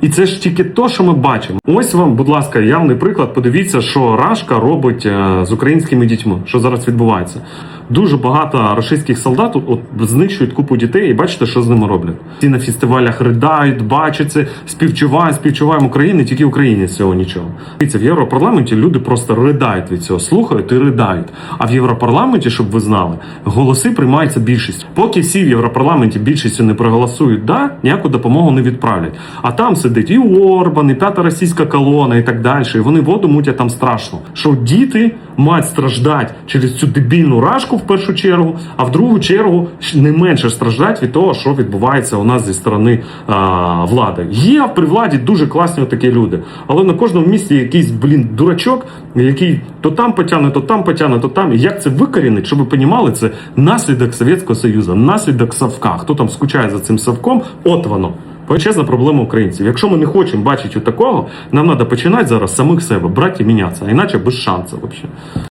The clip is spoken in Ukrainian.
І це ж тільки то, що ми бачимо. Ось вам, будь ласка, явний приклад. Подивіться, що Рашка робить е, з українськими дітьми, що зараз відбувається. Дуже багато російських солдат от, знищують купу дітей, і бачите, що з ними роблять. Ті на фестивалях ридають, бачать це, співчувають, співчуваємо Україні, тільки Україні з цього нічого. Дивіться, в Європарламенті люди просто ридають від цього, слухають і ридають. А в Європарламенті, щоб ви знали, голоси приймаються більшість. Поки всі в Європарламенті більшістю не проголосують, да, ніяку допомогу не відправлять. А там сидить і Орбан, і п'ята російська колона, і так далі. І вони воду мутять там страшно. Що діти мають страждати через цю дебільну рашку в першу чергу, а в другу чергу не менше страждать від того, що відбувається у нас зі сторони а, влади. Є при владі дуже класні такі люди, але на кожному місці якийсь блін дурачок, який то там потягне, то там потягне, то там. І як це викорінить, щоб ви понімали, це наслідок Совєтського Союзу, наслідок Савка. Хто там скучає за цим Савком? От воно. Величезна проблема українців. Якщо ми не хочемо бачити такого, нам треба починати зараз самих себе, брати і мінятися, а іначе без взагалі.